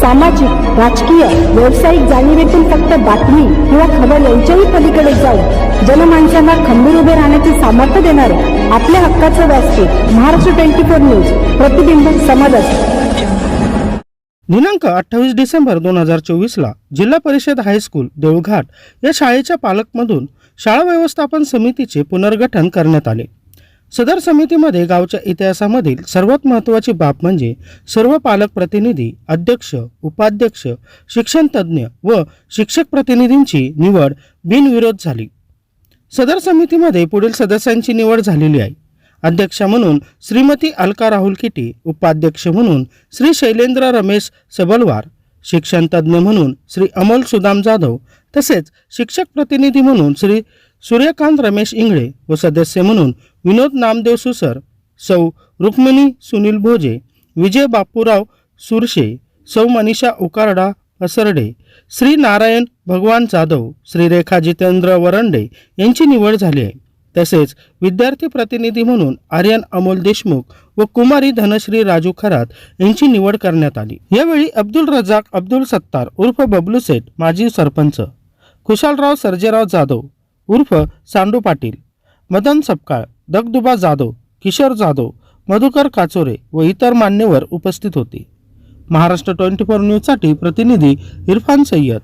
सामाजिक राजकीय व्यावसायिक जाणीवेतून फक्त बातमी किंवा खबर यांच्याही पलीकडे जाऊन जनमानसांना खंबीर उभे राहण्याचे सामर्थ्य देणारे आपल्या हक्काचं व्यासपीठ महाराष्ट्र ट्वेंटी फोर न्यूज प्रतिबिंब समाजात दिनांक अठ्ठावीस डिसेंबर दोन हजार चोवीसला जिल्हा परिषद हायस्कूल देऊळघाट या शाळेच्या पालकमधून शाळा व्यवस्थापन समितीचे पुनर्गठन करण्यात आले. सदर समितीमध्ये गावच्या इतिहासामधील सर्वात महत्त्वाची बाब म्हणजे सर्व पालक प्रतिनिधी अध्यक्ष उपाध्यक्ष शिक्षण तज्ज्ञ व शिक्षक प्रतिनिधींची निवड बिनविरोध झाली. सदर समितीमध्ये पुढील सदस्यांची निवड झालेली आहे. अध्यक्षा म्हणून श्रीमती अलका राहुल किटी उपाध्यक्ष म्हणून श्री शैलेंद्र रमेश सबलवार शिक्षण तज्ज्ञ म्हणून श्री अमोल सुदाम जाधव तसेच शिक्षक प्रतिनिधी म्हणून श्री सूर्यकांत रमेश इंगळे व सदस्य म्हणून विनोद नामदेव सुसर सौ रुक्मिणी सुनील भोजे विजय बापूराव सुरशे सौ मनीषा उकारडा असरडे श्री नारायण भगवान जाधव श्री रेखा जितेंद्र वरंडे यांची निवड झाली आहे. तसेच विद्यार्थी प्रतिनिधी म्हणून आर्यन अमोल देशमुख व कुमारी धनश्री राजू खरात यांची निवड करण्यात आली. यावेळी अब्दुल रजाक अब्दुल सत्तार उर्फ बबलू सेठ माजी सरपंच खुशालराव सर्जेराव जाधव उर्फ सांडू पाटील मदन सपकाळ दगदुबा जाधव किशोर जाधव मधुकर काचोरे व इतर मान्यवर उपस्थित होते. महाराष्ट्र ट्वेंटी फोर न्यूजसाठी प्रतिनिधी इरफान सय्यद.